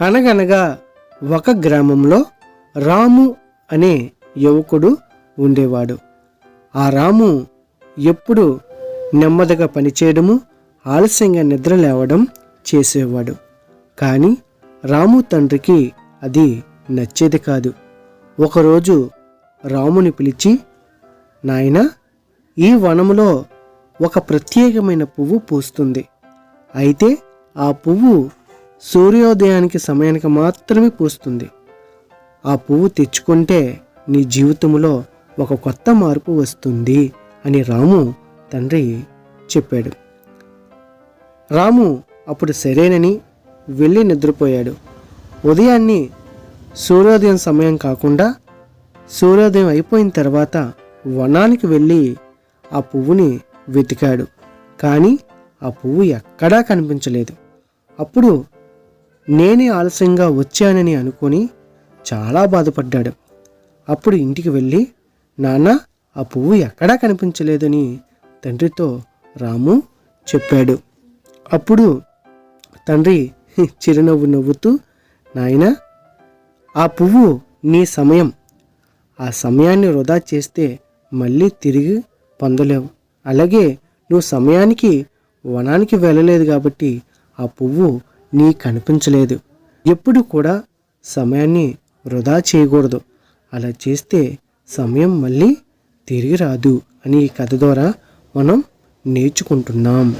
అనగనగా ఒక గ్రామంలో రాము అనే యువకుడు ఉండేవాడు. ఆ రాము ఎప్పుడు నెమ్మదిగా పనిచేయడము ఆలస్యంగా నిద్ర లేవడం చేసేవాడు. కానీ రాము తండ్రికి అది నచ్చేది కాదు. ఒకరోజు రాముని పిలిచి నాయన ఈ వనములో ఒక ప్రత్యేకమైన పువ్వు పూస్తుంది. అయితే ఆ పువ్వు సూర్యోదయానికి సమయానికి మాత్రమే పూస్తుంది. ఆ పువ్వు తెచ్చుకుంటే నీ జీవితంలో ఒక కొత్త మార్పు వస్తుంది అని రాము తండ్రి చెప్పాడు. రాము అప్పుడు సరేనని వెళ్ళి నిద్రపోయాడు. ఉదయాన్నే సూర్యోదయం సమయం కాకుండా సూర్యోదయం అయిపోయిన తర్వాత వనానికి వెళ్ళి ఆ పువ్వుని వెతికాడు. కానీ ఆ పువ్వు ఎక్కడా కనిపించలేదు. అప్పుడు నేనే ఆలస్యంగా వచ్చానని అనుకొని చాలా బాధపడ్డాడు. అప్పుడు ఇంటికి వెళ్ళి నాన్న ఆ పువ్వు ఎక్కడా కనిపించలేదని తండ్రితో రాము చెప్పాడు. అప్పుడు తండ్రి చిరునవ్వు నవ్వుతూ నాయనా ఆ పువ్వు నీ సమయం. ఆ సమయాన్ని వృధా చేస్తే మళ్ళీ తిరిగి పొందలేవు. అలాగే నువ్వు సమయానికి వనానికి వెళ్ళలేదు కాబట్టి ఆ పువ్వు నీ కనిపించలేదు ఎప్పుడు కూడా సమయాన్ని వృధా చేయకూడదు. అలా చేస్తే సమయం మళ్ళీ తిరిగి రాదు అని ఈ కథ ద్వారా మనం నేర్చుకుంటున్నాం.